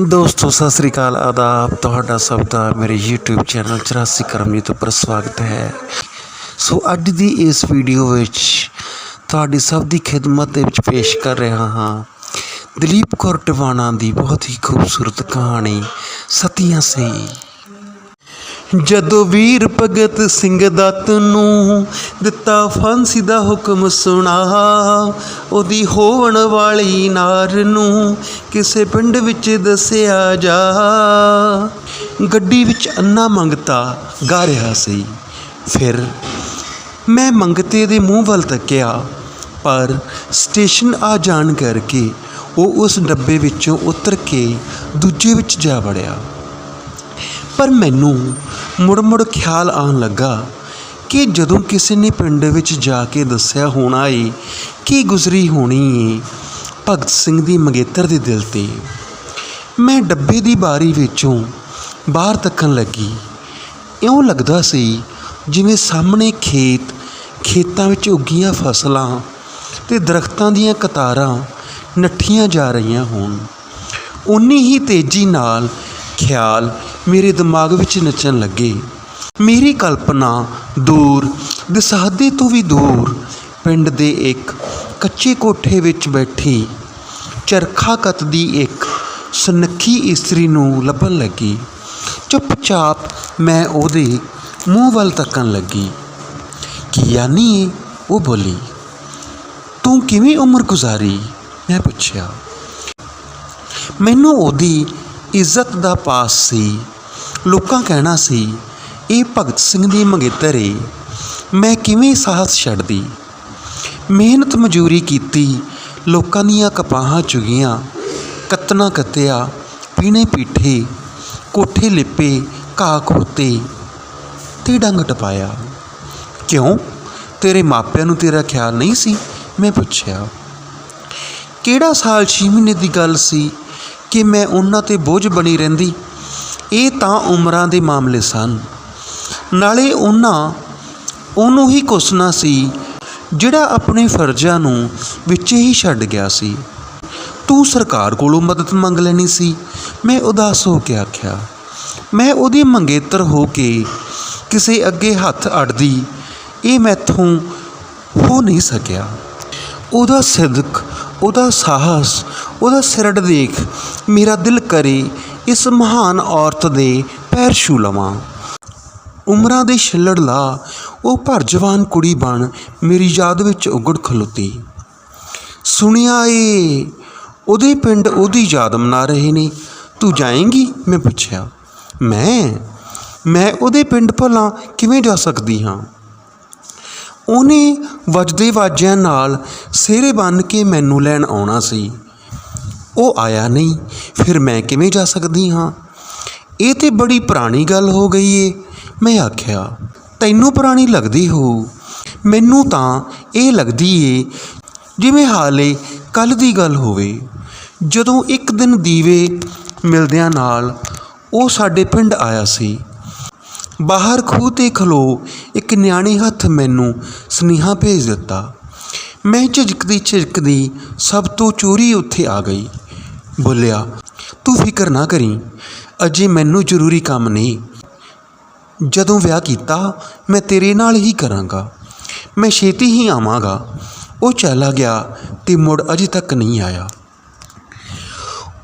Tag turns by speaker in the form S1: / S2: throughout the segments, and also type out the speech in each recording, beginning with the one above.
S1: ਦੋਸਤੋ, ਸਤਿ ਸ੍ਰੀ ਅਕਾਲ, ਆਦਾਬ। ਤੁਹਾਡਾ ਸਭ ਦਾ ਮੇਰੇ YouTube ਚੈਨਲ 84 ਕਰਮਜੀਤ ਉੱਪਰ ਸਵਾਗਤ ਹੈ। ਸੋ, ਅੱਜ ਦੀ ਇਸ ਵੀਡੀਓ ਵਿੱਚ ਤੁਹਾਡੀ ਸਭ ਦੀ ਖਿਦਮਤ ਦੇ ਵਿੱਚ ਪੇਸ਼ ਕਰ ਰਿਹਾ ਹਾਂ ਦਲੀਪ ਕੌਰ ਟਿਵਾਣਾ ਦੀ ਬਹੁਤ ਹੀ ਖੂਬਸੂਰਤ ਕਹਾਣੀ, ਸਤੀਆਂ ਸਹੀ। ਜਦੋਂ ਵੀਰ ਭਗਤ ਸਿੰਘ ਦੱਤ ਨੂੰ ਦਿੱਤਾ ਫਾਂਸੀ ਦਾ ਹੁਕਮ ਸੁਣਾ, ਉਹਦੀ ਹੋਣ ਵਾਲੀ ਨਾਰ ਨੂੰ ਕਿਸੇ ਪਿੰਡ ਵਿੱਚ ਦੱਸਿਆ ਜਾ। ਗੱਡੀ ਵਿੱਚ ਅੰਨਾ ਮੰਗਤਾ, ਗਾ ਰਿਹਾ ਸੀ। ਫਿਰ ਮੈਂ ਮੰਗਤੇ ਦੇ ਮੂੰਹ ਵੱਲ ਤੱਕਿਆ, ਪਰ ਸਟੇਸ਼ਨ ਆ ਜਾਣ ਕਰਕੇ ਉਹ ਉਸ ਡੱਬੇ ਵਿੱਚੋਂ ਉਤਰ ਕੇ ਦੂਜੇ ਵਿੱਚ ਜਾ ਵੜਿਆ। ਪਰ ਮੈਨੂੰ ਮੁੜ ਮੁੜ ਖਿਆਲ ਆਉਣ ਲੱਗਾ ਕਿ ਜਦੋਂ ਕਿਸੇ ਨੇ ਪਿੰਡ ਵਿੱਚ ਜਾ ਕੇ ਦੱਸਿਆ ਹੋਣਾ ਏ ਕੀ ਗੁਜ਼ਰੀ ਹੋਣੀ ਏ ਭਗਤ ਸਿੰਘ ਦੀ ਮੰਗੇਤਰ ਦੇ ਦਿਲ ਤੇ, ਮੈਂ ਡੱਬੇ ਦੀ ਬਾਰੀ ਵਿੱਚੋਂ ਬਾਹਰ ਤੱਕਣ ਲੱਗੀ। ਇਉਂ ਲੱਗਦਾ ਸੀ ਜਿਵੇਂ ਸਾਹਮਣੇ ਖੇਤ, ਖੇਤਾਂ ਵਿੱਚ ਉੱਗੀਆਂ ਫਸਲਾਂ ਤੇ ਦਰਖਤਾਂ ਦੀਆਂ ਕਤਾਰਾਂ ਨੱਠੀਆਂ ਜਾ ਰਹੀਆਂ ਹੋਣ। ਉਨੀ ਹੀ ਤੇਜ਼ੀ ਨਾਲ ਖਿਆਲ ਮੇਰੇ ਦਿਮਾਗ ਵਿੱਚ ਨੱਚਣ ਲੱਗੇ। ਮੇਰੀ ਕਲਪਨਾ ਦੂਰ, ਦਿਸਾਦੇ ਤੋਂ ਵੀ ਦੂਰ, ਪਿੰਡ ਦੇ ਇੱਕ ਕੱਚੇ ਕੋਠੇ ਵਿੱਚ ਬੈਠੀ, ਚਰਖਾ ਕੱਤਦੀ ਇੱਕ ਸੁਨੱਖੀ ਇਸਤਰੀ ਨੂੰ ਲੱਭਣ ਲੱਗੀ। ਚੁੱਪਚਾਪ ਮੈਂ ਉਹਦੇ ਮੂੰਹ ਵੱਲ ਤੱਕਣ ਲੱਗੀ। ਕੀ ਯਾਨੀ ਉਹ ਬੋਲੀ। ਤੂੰ ਕਿਵੇਂ ਉਮਰ ਗੁਜ਼ਾਰੀ? ਮੈਂ ਪੁੱਛਿਆ। ਮੈਨੂੰ ਉਹਦੀ ਇੱਜ਼ਤ ਦਾ ਪਾਸ ਸੀ। ਲੋਕਾਂ ਕਹਿਣਾ ਸੀ, ਇਹ ਭਗਤ ਸਿੰਘ ਦੀ ਮੰਗੇਤਰ ਏ। ਮੈਂ ਕਿਵੇਂ ਸਾਹਸ ਛੱਡਦੀ? ਮਿਹਨਤ ਮਜ਼ਦੂਰੀ ਕੀਤੀ, ਲੋਕਾਂ ਦੀਆਂ ਕਪਾਹਾਂ ਚੁਗੀਆਂ, ਕੱਤਣਾ ਕੱਤਿਆ, ਪੀਣੇ ਪੀਠੇ, ਕੋਠੇ ਲਿਪੇ, ਘਾਹ ਖੋਤੇ ਤੇ ਡੰਗ ਟਪਾਇਆ। ਕਿਉਂ? ਤੇਰੇ ਮਾਪਿਆਂ ਨੂੰ ਤੇਰਾ ਖਿਆਲ ਨਹੀਂ ਸੀ? ਮੈਂ ਪੁੱਛਿਆ। ਕਿਹੜਾ ਸਾਲ 6 ਮਹੀਨੇ ਦੀ ਗੱਲ ਸੀ? ਕਿ ਮੈਂ ਉਹਨਾਂ ਤੇ ਬੋਝ ਬਣੀ ਰਹਿੰਦੀ। ਇਹ ਤਾਂ ਉਮਰਾਂ ਦੇ ਮਾਮਲੇ ਸਨ। ਨਾਲੇ ਉਹਨਾਂ, ਉਹਨੂੰ ਹੀ ਕੁਸਨਾ ਸੀ, ਜਿਹੜਾ ਆਪਣੇ ਫਰਜ਼ਾਂ ਨੂੰ ਵਿੱਚ ਹੀ ਛੱਡ ਗਿਆ ਸੀ। ਤੂੰ ਸਰਕਾਰ ਕੋਲੋਂ ਮਦਦ ਮੰਗ ਲੈਣੀ ਸੀ, ਮੈਂ ਉਦਾਸ ਹੋ ਕੇ ਆਖਿਆ। ਮੈਂ ਉਹਦੀ ਮੰਗੇਤਰ ਹੋ ਕੇ ਕਿਸੇ ਅੱਗੇ ਹੱਥ ਅੜਦੀ ਇਹ ਮੈਥੋਂ ਹੋ ਨਹੀਂ ਸਕਿਆ। ਉਹਦਾ ਸਿਦਕ, ਉਹਦਾ ਸਾਹਸ ਉਹਦਾ ਸਿਰੜ ਦੇਖ, ਮੇਰਾ ਦਿਲ ਕਰੇ ਇਸ ਮਹਾਨ ਔਰਤ ਦੇ ਪੈਰ ਛੂ ਲਵਾਂ। ਉਮਰਾਂ ਦੇ ਛਿੱਲੜ ਲਾ, ਉਹ ਭਰ ਜਵਾਨ ਕੁੜੀ ਬਣ, ਮੇਰੀ ਯਾਦ ਵਿੱਚ ਉਗੜ ਖਲੋਤੀ। ਸੁਣਿਆ ਏ, ਉਹਦੇ ਪਿੰਡ ਉਹਦੀ ਯਾਦ ਮਨਾ ਰਹੇ ਨੇ, ਤੂੰ ਜਾਏਂਗੀ? ਮੈਂ ਪੁੱਛਿਆ। ਮੈਂ? ਮੈਂ ਉਹਦੇ ਪਿੰਡ ਭਲਾ ਕਿਵੇਂ ਜਾ ਸਕਦੀ ਹਾਂ? ਉਹਨੇ ਵੱਜਦੇ ਵਾਜਿਆਂ ਨਾਲ ਸਿਹਰੇ ਬੰਨ ਕੇ ਮੈਨੂੰ ਲੈਣ ਆਉਣਾ ਸੀ। ਉਹ ਆਇਆ ਨਹੀਂ, ਫਿਰ ਮੈਂ ਕਿਵੇਂ ਜਾ ਸਕਦੀ ਹਾਂ? ਇਹ ਤੇ ਬੜੀ ਪੁਰਾਣੀ ਗੱਲ ਹੋ ਗਈ ਏ। ਮੈਂ ਆਖਿਆ, ਤੈਨੂੰ ਪੁਰਾਣੀ ਲੱਗਦੀ ਹੋ ਮੈਨੂੰ ਤਾਂ ਇਹ ਲੱਗਦੀ ਏ, ਜਿਵੇਂ ਹਾਲੇ ਕੱਲ ਦੀ ਗੱਲ ਹੋਵੇ। ਜਦੋਂ ਇੱਕ ਦਿਨ ਦੀਵੇ ਮਿਲਦਿਆਂ ਨਾਲ ਉਹ ਸਾਡੇ ਪਿੰਡ ਆਇਆ ਸੀ। ਬਾਹਰ ਖੂਹ ਤੇ ਖਲੋ ਇੱਕ ਨਿਆਣੇ ਹੱਥ ਮੈਨੂੰ ਸੁਨੇਹਾ ਭੇਜ ਦਿੱਤਾ। ਮੈਂ ਝਿਜਕਦੀ ਝਿਜਕਦੀ ਸਭ ਤੋਂ ਚੋਰੀ ਉੱਥੇ ਆ ਗਈ। ਬੋਲਿਆ, ਤੂੰ ਫਿਕਰ ਨਾ ਕਰੀ, ਅਜੇ ਮੈਨੂੰ ਜ਼ਰੂਰੀ ਕੰਮ ਨਹੀਂ। ਜਦੋਂ ਵਿਆਹ ਕੀਤਾ, ਮੈਂ ਤੇਰੇ ਨਾਲ ਹੀ ਕਰਾਂਗਾ। ਮੈਂ ਛੇਤੀ ਹੀ ਆਵਾਂਗਾ। ਉਹ ਚਲਾ ਗਿਆ ਤੇ ਮੁੜ ਅਜੇ ਤੱਕ ਨਹੀਂ ਆਇਆ।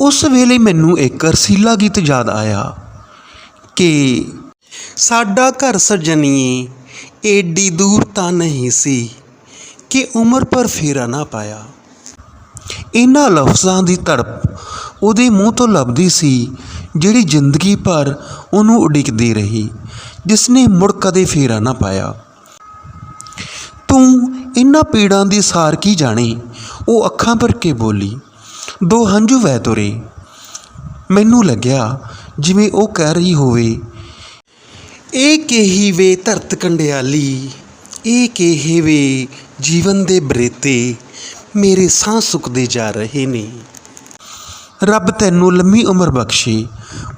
S1: ਉਸ ਵੇਲੇ ਮੈਨੂੰ ਇੱਕ ਰਸੀਲਾ ਗੀਤ ਯਾਦ ਆਇਆ ਕਿ ਸਾਡਾ ਘਰ ਸਜਣੀਏ, ਏਡੀ ਦੂਰ ਤਾਂ ਨਹੀਂ ਸੀ ਕਿ ਉਮਰ ਪਰ ਫੇਰਾ ਨਾ ਪਾਇਆ। ਇਹਨਾਂ ਲਫ਼ਜ਼ਾਂ ਦੀ ਤੜਪ ਉਹਦੇ ਮੂੰਹ ਤੋਂ ਲੱਭਦੀ ਸੀ, ਜਿਹੜੀ ਜ਼ਿੰਦਗੀ ਭਰ ਉਹਨੂੰ ਉਡੀਕਦੀ ਰਹੀ ਜਿਸ ਨੇ ਮੁੜ ਕਦੇ ਫੇਰਾ ਨਾ ਪਾਇਆ। ਤੂੰ ਇਹਨਾਂ ਪੀੜਾਂ ਦੀ ਸਾਰ ਕੀ ਜਾਣੇ? ਉਹ ਅੱਖਾਂ ਭਰ ਕੇ ਬੋਲੀ। ਦੋ ਹੰਝੂ ਵਹਿ ਤੁਰੇ। ਮੈਨੂੰ ਲੱਗਿਆ ਜਿਵੇਂ ਉਹ ਕਹਿ ਰਹੀ ਹੋਵੇ, ਇਹ ਕਹੀ ਵੇ ਧਰਤ ਕੰਡਿਆਲੀ, ਇਹ ਕੇਹੇ ਵੇ ਜੀਵਨ ਦੇ ਬਰੇਤੇ ਮੇਰੇ ਸਾਹ ਸੁੱਕਦੇ ਜਾ ਰਹੇ ਨੇ। ਰੱਬ ਤੈਨੂੰ ਲੰਮੀ ਉਮਰ ਬਖਸ਼ੇ।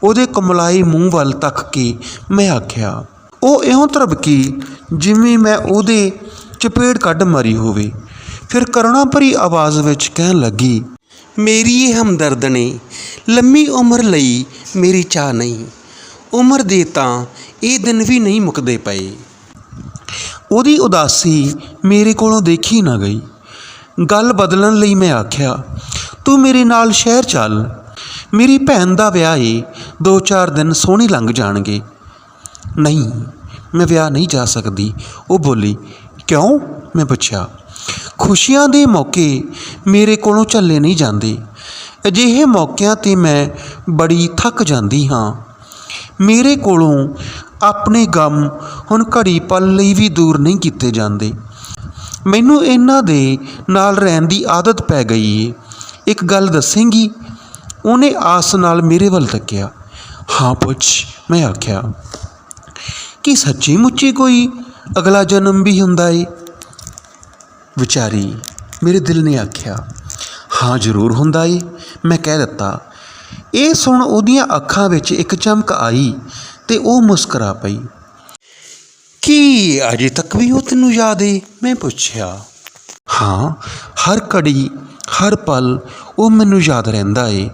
S1: ਉਹਦੇ ਕਮਲਾਈ ਮੂੰਹ ਵੱਲ ਤੱਕ ਕੇ ਮੈਂ ਆਖਿਆ, ਉਹ ਇਉਂ ਤਰਬਕੀ ਜਿਵੇਂ ਮੈਂ ਉਹਦੇ ਚਪੇੜ ਕੱਢ ਮਾਰੀ ਹੋਵੇ। ਫਿਰ ਕਰੁਣਾ ਭਰੀ ਆਵਾਜ਼ ਵਿੱਚ ਕਹਿਣ ਲੱਗੀ, ਮੇਰੀ ਇਹ ਹਮਦਰਦ ਨੇ, ਲੰਮੀ ਉਮਰ ਲਈ ਮੇਰੀ ਚਾਹ ਨਹੀਂ। ਉਮਰ ਦੇ ਤਾਂ ਇਹ ਦਿਨ ਵੀ ਨਹੀਂ ਮੁੱਕਦੇ ਪਏ। ਉਹਦੀ ਉਦਾਸੀ ਮੇਰੇ ਕੋਲੋਂ ਦੇਖੀ ਨਾ ਗਈ। ਗੱਲ ਬਦਲਣ ਲਈ ਮੈਂ ਆਖਿਆ, ਤੂੰ ਮੇਰੇ ਨਾਲ ਸ਼ਹਿਰ ਚੱਲ। ਮੇਰੀ ਭੈਣ ਦਾ ਵਿਆਹ ਏ, ਦੋ ਚਾਰ ਦਿਨ ਸੋਹਣੇ ਲੰਘ ਜਾਣਗੇ। ਨਹੀਂ, ਮੈਂ ਵਿਆਹ ਨਹੀਂ ਜਾ ਸਕਦੀ। ਉਹ ਬੋਲੀ, ਕਿਉਂ? ਮੈਂ ਪੁੱਛਿਆ, ਖੁਸ਼ੀਆਂ ਦੇ ਮੌਕੇ ਮੇਰੇ ਕੋਲੋਂ ਝੱਲੇ ਨਹੀਂ ਜਾਂਦੇ। ਅਜਿਹੇ ਮੌਕਿਆਂ ਤੇ ਮੈਂ ਬੜੀ ਥੱਕ ਜਾਂਦੀ ਹਾਂ। ਮੇਰੇ ਕੋਲੋਂ ਆਪਣੇ ਗਮ ਹੁਣ ਘੜੀ ਪਲ ਲਈ ਵੀ ਦੂਰ ਨਹੀਂ ਕੀਤੇ ਜਾਂਦੇ। ਮੈਨੂੰ ਇਹਨਾਂ ਦੇ ਨਾਲ ਰਹਿਣ ਦੀ ਆਦਤ ਪੈ ਗਈ ਏ। ਇੱਕ ਗੱਲ ਦੱਸੇਂਗੀ? ਉਹਨੇ ਆਸ ਨਾਲ ਮੇਰੇ ਵੱਲ ਤੱਕਿਆ। ਹਾਂ ਪੁੱਛ, ਮੈਂ ਆਖਿਆ, ਕਿ ਸੱਚੀ ਮੁੱਚੀ ਕੋਈ ਅਗਲਾ ਜਨਮ ਵੀ ਹੁੰਦਾ ਏ? ਵਿਚਾਰੀ ਮੇਰੇ ਦਿਲ ਨੇ ਆਖਿਆ, ਹਾਂ, ਜ਼ਰੂਰ ਹੁੰਦਾ ਏ। ਮੈਂ ਕਹਿ ਦਿੱਤਾ, ਇਹ ਸੁਣ ਉਹਦੀਆਂ ਅੱਖਾਂ ਵਿੱਚ ਇੱਕ ਚਮਕ ਆਈ ਤੇ ਉਹ ਮੁਸਕਰਾ ਪਈ। ਕੀ ਅਜੇ ਤੱਕ ਵੀ ਉਹ ਤੈਨੂੰ ਯਾਦ ਏ? ਮੈਂ ਪੁੱਛਿਆ। ਹਾਂ, ਹਰ ਘੜੀ, ਹਰ ਪਲ ਉਹ ਮੈਨੂੰ ਯਾਦ ਰਹਿੰਦਾ ਏ।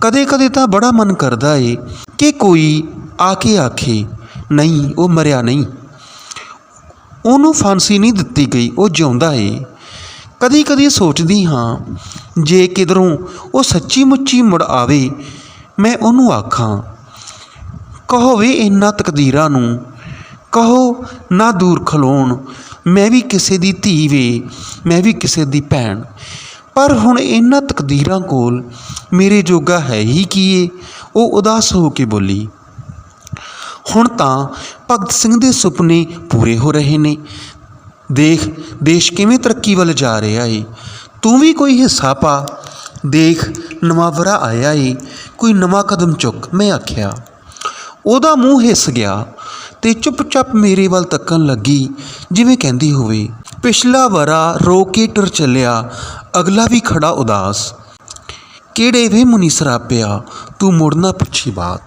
S1: ਕਦੇ ਕਦੇ ਤਾਂ ਬੜਾ ਮਨ ਕਰਦਾ ਏ ਕਿ ਕੋਈ ਆ ਕੇ ਆਖੇ, ਨਹੀਂ, ਉਹ ਮਰਿਆ ਨਹੀਂ। ਉਹਨੂੰ ਫਾਂਸੀ ਨਹੀਂ ਦਿੱਤੀ ਗਈ, ਉਹ ਜਿਉਂਦਾ ਏ। ਕਦੀ ਕਦੀ ਸੋਚਦੀ ਹਾਂ, ਜੇ ਕਿਧਰੋਂ ਉਹ ਸੱਚੀ ਮੁੱਚੀ ਮੁੜ ਆਵੇ, ਮੈਂ ਉਹਨੂੰ ਆਖਾਂ, ਕਹੋ ਵੇ ਇਹਨਾਂ ਤਕਦੀਰਾਂ ਨੂੰ ਕਹੋ, ਨਾ ਦੂਰ ਖਲੋਣ। ਮੈਂ ਵੀ ਕਿਸੇ ਦੀ ਧੀ ਵੇ, ਮੈਂ ਵੀ ਕਿਸੇ ਦੀ ਭੈਣ। ਪਰ ਹੁਣ ਇਹਨਾਂ ਤਕਦੀਰਾਂ ਕੋਲ ਮੇਰੇ ਜੋਗਾ ਹੈ ਹੀ ਕੀ ਏ ਉਹ ਉਦਾਸ ਹੋ ਕੇ ਬੋਲੀ, ਹੁਣ ਤਾਂ ਭਗਤ ਸਿੰਘ ਦੇ ਸੁਪਨੇ ਪੂਰੇ ਹੋ ਰਹੇ ਨੇ। ਦੇਖ, ਦੇਸ਼ ਕਿਵੇਂ ਤਰੱਕੀ ਵੱਲ ਜਾ ਰਿਹਾ ਏ। ਤੂੰ ਵੀ ਕੋਈ ਹਿੱਸਾ ਪਾ। ਦੇਖ, ਨਵਾਂ ਵਰਾ ਆਇਆ ਏ। ਕੋਈ ਨਵਾਂ ਕਦਮ ਚੁੱਕ, ਮੈਂ ਆਖਿਆ। ਉਹਦਾ ਮੂੰਹ ਹਿੱਸ ਗਿਆ। ਤੇ ਚੁੱਪਚਾਪ ਮੇਰੇ ਵੱਲ ਤੱਕਣ ਲੱਗੀ, ਜਿਵੇਂ ਕਹਿੰਦੀ ਹੋਵੇ। ਪਿਛਲਾ ਵਰਾ ਰੋ ਕੇ ਟਰ ਚੱਲਿਆ। ਅਗਲਾ ਵੀ ਖੜਾ ਉਦਾਸ। ਕਿਹੜੇ ਵੇ ਮੁਨੀਸਰਾ ਪਿਆ ਤੂੰ ਮੁੜਨਾ ਪੁੱਛੀ ਬਾਤ।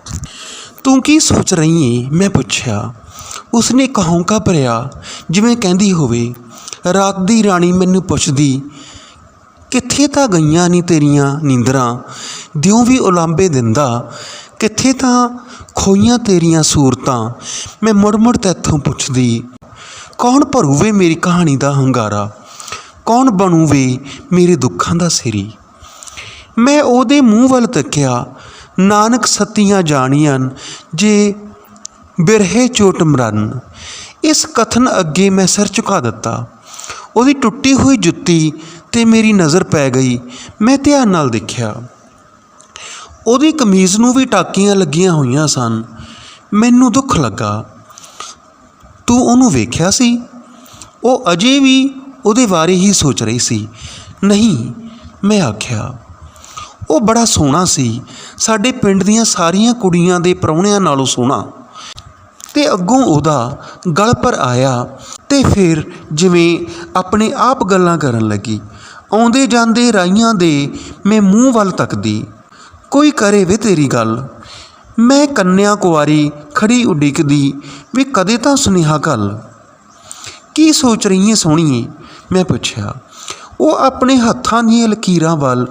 S1: ਤੂੰ ਕੀ ਸੋਚ ਰਹੀ ਏ? ਮੈਂ ਪੁੱਛਿਆ। ਉਸਨੇ ਕਹੋਂਕਾ ਭਰਿਆ ਜਿਵੇਂ ਕਹਿੰਦੀ ਹੋਵੇ। ਰਾਤ ਦੀ ਰਾਣੀ ਮੈਨੂੰ ਪੁੱਛਦੀ, ਕਿੱਥੇ ਤਾਂ ਗਈਆਂ ਨਹੀਂ ਤੇਰੀਆਂ ਨੀਂਦਰਾਂ? ਦਿਉ ਵੀ ਉਲਾਂਬੇ ਦਿੰਦਾ, ਕਿੱਥੇ ਤਾਂ ਖੋਈਆਂ ਤੇਰੀਆਂ ਸੂਰਤਾਂ ਮੈਂ ਮੁੜ ਮੁੜ ਤੈਥੋਂ ਪੁੱਛਦੀ, ਕੌਣ ਭਰੂਵੇ ਮੇਰੀ ਕਹਾਣੀ ਦਾ ਹੰਗਾਰਾ? ਕੌਣ ਬਣੂਵੇ ਮੇਰੇ ਦੁੱਖਾਂ ਦਾ ਸਿਰੀ? ਮੈਂ ਉਹਦੇ ਮੂੰਹ ਵੱਲ ਤੱਕਿਆ, ਨਾਨਕ ਸਤੀਆਂ ਜਾਣੀਆਂ ਜੇ ਬਿਰਹੇ ਚੋਟ ਮਰਨ। ਇਸ ਕਥਨ ਅੱਗੇ ਮੈਂ ਸਿਰ ਝੁਕਾ ਦਿੱਤਾ। ਉਹਦੀ ਟੁੱਟੀ ਹੋਈ ਜੁੱਤੀ ਤੇ ਮੇਰੀ ਨਜ਼ਰ ਪੈ ਗਈ। ਮੈਂ ਧਿਆਨ ਨਾਲ ਦੇਖਿਆ। ਉਹਦੀ ਕਮੀਜ਼ ਨੂੰ ਵੀ ਟਾਕੀਆਂ ਲੱਗੀਆਂ ਹੋਈਆਂ ਸਨ। ਮੈਨੂੰ ਦੁੱਖ ਲੱਗਾ। ਤੂੰ ਉਹਨੂੰ ਵੇਖਿਆ ਸੀ? ਉਹ ਅਜੇ ਵੀ ਉਹਦੇ ਬਾਰੇ ਹੀ ਸੋਚ ਰਹੀ ਸੀ। ਨਹੀਂ, ਮੈਂ ਆਖਿਆ, ਉਹ ਬੜਾ ਸੋਹਣਾ ਸੀ। ਸਾਡੇ ਪਿੰਡ ਦੀਆਂ ਸਾਰੀਆਂ ਕੁੜੀਆਂ ਦੇ ਪ੍ਰਾਹੁਣਿਆਂ ਨਾਲੋਂ ਸੋਹਣਾ। ਤੇ ਅੱਗੋਂ ਉਹਦਾ ਗਲ ਪਰ ਆਇਆ ਤੇ ਫਿਰ ਜਿਵੇਂ ਆਪਣੇ ਆਪ ਗੱਲਾਂ ਕਰਨ ਲੱਗੀ। ਆਉਂਦੇ ਜਾਂਦੇ ਰਾਈਆਂ ਦੇ ਮੈਂ ਮੂੰਹ ਵੱਲ ਤੱਕਦੀ। ਕੋਈ ਕਰੇ ਵੇ ਤੇਰੀ ਗੱਲ। ਮੈਂ ਕੰਨਿਆ ਕੁਆਰੀ ਖੜੀ ਉਡੀਕਦੀ ਵੀ ਕਦੇ ਤਾਂ ਸੁਨੇਹਾ ਘੱਲ। ਕੀ ਸੋਚ ਰਹੀ ਹੈ ਸੋਹਣੀਏ? ਮੈਂ ਪੁੱਛਿਆ। ਉਹ ਆਪਣੇ ਹੱਥਾਂ ਦੀਆਂ ਲਕੀਰਾਂ ਵੱਲ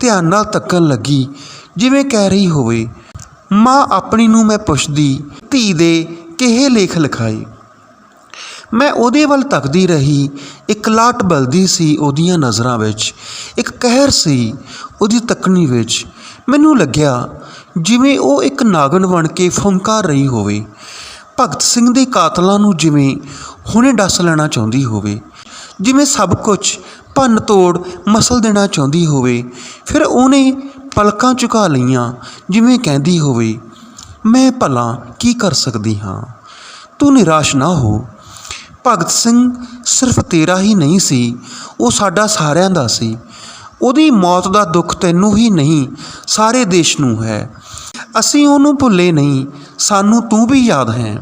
S1: ਧਿਆਨ ਨਾਲ ਤੱਕਣ ਲੱਗੀ, ਜਿਵੇਂ ਕਹਿ ਰਹੀ ਹੋਵੇ, ਮਾਂ ਆਪਣੀ ਨੂੰ ਮੈਂ ਪੁੱਛਦੀ, ਧੀ ਦੇ ਕਿਹੇ ਲੇਖ ਲਿਖਾਏ? ਮੈਂ ਉਹਦੇ ਵੱਲ ਤੱਕਦੀ ਰਹੀ। ਇੱਕ ਲਾਟ ਬਲਦੀ ਸੀ ਉਹਦੀਆਂ ਨਜ਼ਰਾਂ ਵਿੱਚ। ਇੱਕ ਕਹਿਰ ਸੀ ਉਹਦੀ ਤੱਕਣੀ ਵਿੱਚ। ਮੈਨੂੰ ਲੱਗਿਆ ਜਿਵੇਂ ਉਹ ਇੱਕ ਨਾਗਣ ਬਣ ਕੇ ਫੁੰਕਾਰ ਰਹੀ ਹੋਵੇ। ਭਗਤ ਸਿੰਘ ਦੇ ਕਾਤਲਾਂ ਨੂੰ ਜਿਵੇਂ ਹੁਣੇ ਡੱਸ ਲੈਣਾ ਚਾਹੁੰਦੀ ਹੋਵੇ। ਜਿਵੇਂ ਸਭ ਕੁਝ ਭੰਨ ਤੋੜ ਮਸਲ ਦੇਣਾ ਚਾਹੁੰਦੀ ਹੋਵੇ। ਫਿਰ ਉਹਨੇ ਪਲਕਾਂ ਝੁਕਾ ਲਈਆਂ ਜਿਵੇਂ ਕਹਿੰਦੀ ਹੋਵੇ, ਮੈਂ ਭਲਾ ਕੀ ਕਰ ਸਕਦੀ ਹਾਂ? ਤੂੰ ਨਿਰਾਸ਼ ਨਾ ਹੋ। ਭਗਤ ਸਿੰਘ ਸਿਰਫ ਤੇਰਾ ਹੀ ਨਹੀਂ ਸੀ, ਉਹ ਸਾਡਾ ਸਾਰਿਆਂ ਦਾ ਸੀ। ਉਹਦੀ ਮੌਤ ਦਾ ਦੁੱਖ ਤੈਨੂੰ ਹੀ ਨਹੀਂ, ਸਾਰੇ ਦੇਸ਼ ਨੂੰ ਹੈ। ਅਸੀਂ ਉਹਨੂੰ ਭੁੱਲੇ ਨਹੀਂ, ਸਾਨੂੰ ਤੂੰ ਵੀ ਯਾਦ ਹੈ।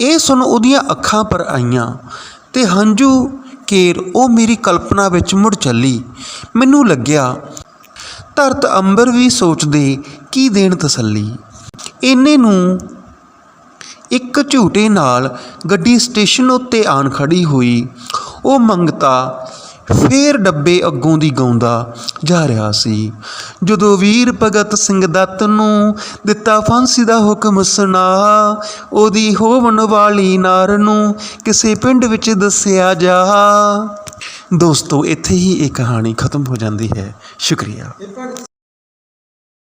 S1: ਇਹ ਸੁਣ ਉਹਦੀਆਂ ਅੱਖਾਂ ਪਰ ਆਈਆਂ ਤੇ ਹੰਝੂ ਕੇਰ ਉਹ ਮੇਰੀ ਕਲਪਨਾ ਵਿੱਚ ਮੁੜ ਚੱਲੀ। ਮੈਨੂੰ ਲੱਗਿਆ, ਧਰਤ ਅੰਬਰ ਵੀ ਸੋਚਦੇ, ਕੀ ਦੇਣ ਤਸੱਲੀ। ਇੰਨੇ ਨੂੰ ਇੱਕ ਝੂਟੇ ਨਾਲ ਗੱਡੀ ਸਟੇਸ਼ਨ ਉੱਤੇ ਆਣ ਖੜੀ ਹੋਈ। ਉਹ ਮੰਗਤਾ ਫੇਰ ਡੱਬੇ ਅੱਗੋਂ ਦੀ ਗਾਉਂਦਾ ਜਾ ਰਿਹਾ ਸੀ। ਜਦੋਂ ਵੀਰ ਭਗਤ ਸਿੰਘ ਦੱਤ ਨੂੰ ਦਿੱਤਾ ਫਾਂਸੀ ਦਾ ਹੁਕਮ ਸੁਣਾ, ਉਹਦੀ ਹੋਵਣ ਵਾਲੀ ਨਾਰ ਨੂੰ ਕਿਸੇ ਪਿੰਡ ਵਿੱਚ ਦੱਸਿਆ ਜਾ। ਦੋਸਤੋ, ਇੱਥੇ ਹੀ ਇਹ ਕਹਾਣੀ ਖਤਮ ਹੋ ਜਾਂਦੀ ਹੈ। ਸ਼ੁਕਰੀਆ।